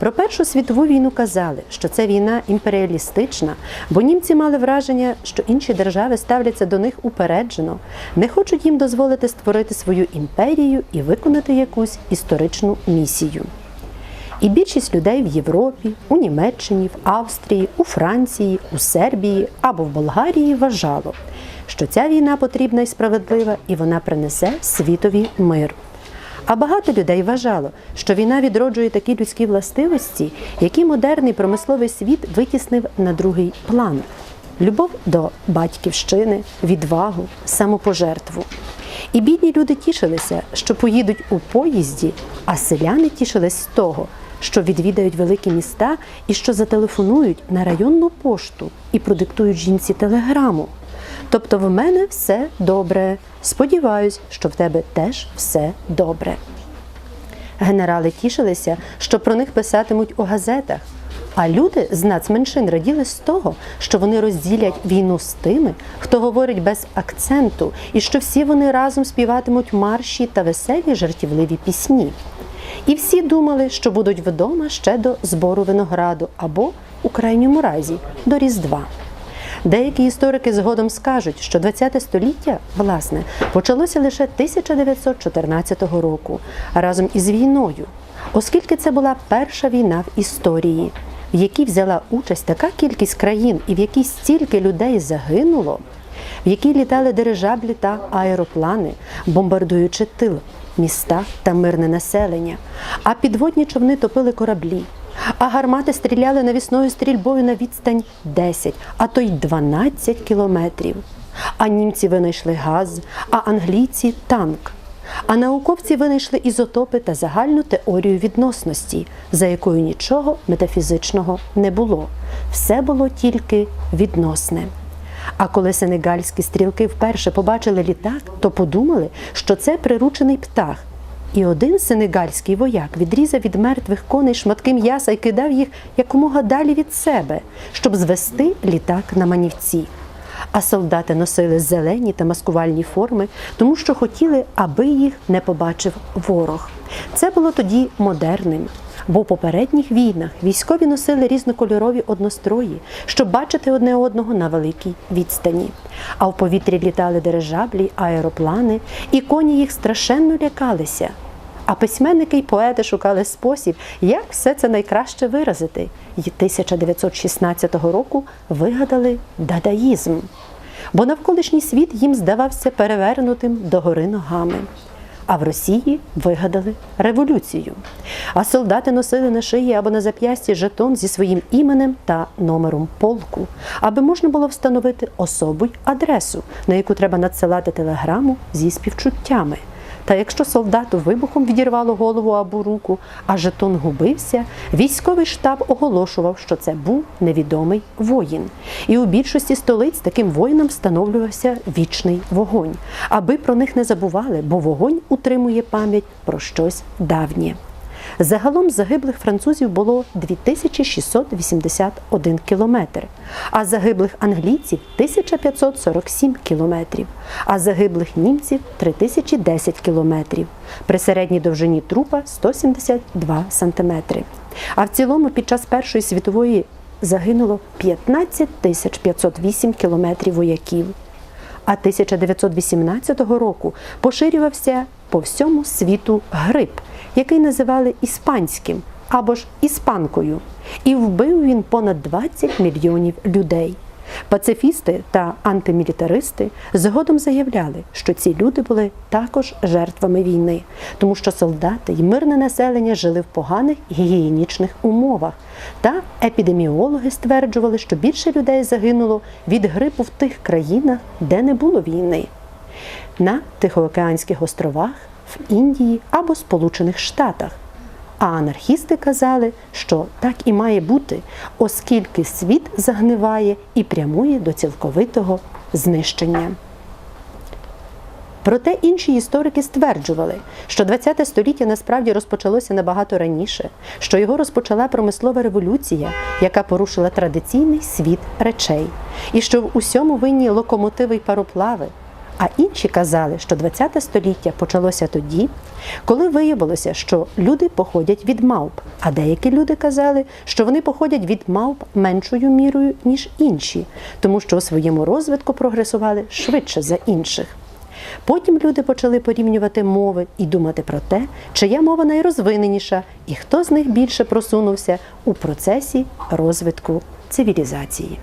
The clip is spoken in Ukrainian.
Про Першу світову війну казали, що це війна імперіалістична, бо німці мали враження, що інші держави ставляться до них упереджено, не хочуть їм дозволити створити свою імперію і виконати якусь історичну місію. І більшість людей в Європі, у Німеччині, в Австрії, у Франції, у Сербії або в Болгарії вважало, що ця війна потрібна і справедлива, і вона принесе світові мир. А багато людей вважало, що війна відроджує такі людські властивості, які модерний промисловий світ витіснив на другий план: любов до батьківщини, відвагу, самопожертву. І бідні люди тішилися, що поїдуть у поїзді, а селяни тішились з того, що відвідають великі міста і що зателефонують на районну пошту і продиктують жінці телеграму. Тобто в мене все добре. Сподіваюсь, що в тебе теж все добре. Генерали тішилися, що про них писатимуть у газетах. А люди з нацменшин раділи з того, що вони розділять війну з тими, хто говорить без акценту, і що всі вони разом співатимуть марші та веселі жартівливі пісні. І всі думали, що будуть вдома ще до збору винограду або, у крайньому разі, до Різдва. Деякі історики згодом скажуть, що ХХ століття, власне, почалося лише 1914 року разом із війною, оскільки це була перша війна в історії, в якій взяла участь така кількість країн і в якій стільки людей загинуло, в якій літали дирижаблі та аероплани, бомбардуючи тил, міста та мирне населення, а підводні човни топили кораблі. А гармати стріляли навісною стрільбою на відстань 10, а то й 12 кілометрів. А німці винайшли газ, а англійці танк. А науковці винайшли ізотопи та загальну теорію відносності, за якою нічого метафізичного не було. Все було тільки відносне. А коли сенегальські стрілки вперше побачили літак, то подумали, що це приручений птах. І один сенегальський вояк відрізав від мертвих коней шматки м'яса і кидав їх якомога далі від себе, щоб звести літак на манівці. А солдати носили зелені та маскувальні форми, тому що хотіли, аби їх не побачив ворог. Це було тоді модерним. Бо в попередніх війнах військові носили різнокольорові однострої, щоб бачити одне одного на великій відстані. А в повітрі літали дирижаблі, аероплани, і коні їх страшенно лякалися. А письменники й поети шукали спосіб, як все це найкраще виразити. І 1916 року вигадали дадаїзм. Бо навколишній світ їм здавався перевернутим догори ногами. А в Росії вигадали революцію. А солдати носили на шиї або на зап'ясті жетон зі своїм іменем та номером полку, аби можна було встановити особу й адресу, на яку треба надсилати телеграму зі співчуттями. Та якщо солдату вибухом відірвало голову або руку, а жетон губився, військовий штаб оголошував, що це був невідомий воїн. І у більшості столиць таким воїнам встановлювався вічний вогонь, аби про них не забували, бо вогонь утримує пам'ять про щось давнє. Загалом загиблих французів було 2681 кілометр, а загиблих англійців 1547 кілометрів, а загиблих німців 3010 кілометрів. При середній довжині трупа 172 сантиметри. А в цілому під час Першої світової загинуло 15 тисяч 508 кілометрів вояків. А 1918 року поширювався по всьому світу грип, який називали іспанським або ж іспанкою, і вбив він понад 20 мільйонів людей. Пацифісти та антимілітаристи згодом заявляли, що ці люди були також жертвами війни, тому що солдати й мирне населення жили в поганих гігієнічних умовах. Та епідеміологи стверджували, що більше людей загинуло від грипу в тих країнах, де не було війни. На Тихоокеанських островах, в Індії або Сполучених Штатах. А анархісти казали, що так і має бути, оскільки світ загниває і прямує до цілковитого знищення. Проте інші історики стверджували, що ХХ століття насправді розпочалося набагато раніше, що його розпочала промислова революція, яка порушила традиційний світ речей, і що в усьому винні локомотиви й пароплави. А інші казали, що ХХ століття почалося тоді, коли виявилося, що люди походять від мавп, а деякі люди казали, що вони походять від мавп меншою мірою, ніж інші, тому що у своєму розвитку прогресували швидше за інших. Потім люди почали порівнювати мови і думати про те, чия мова найрозвиненіша і хто з них більше просунувся у процесі розвитку цивілізації.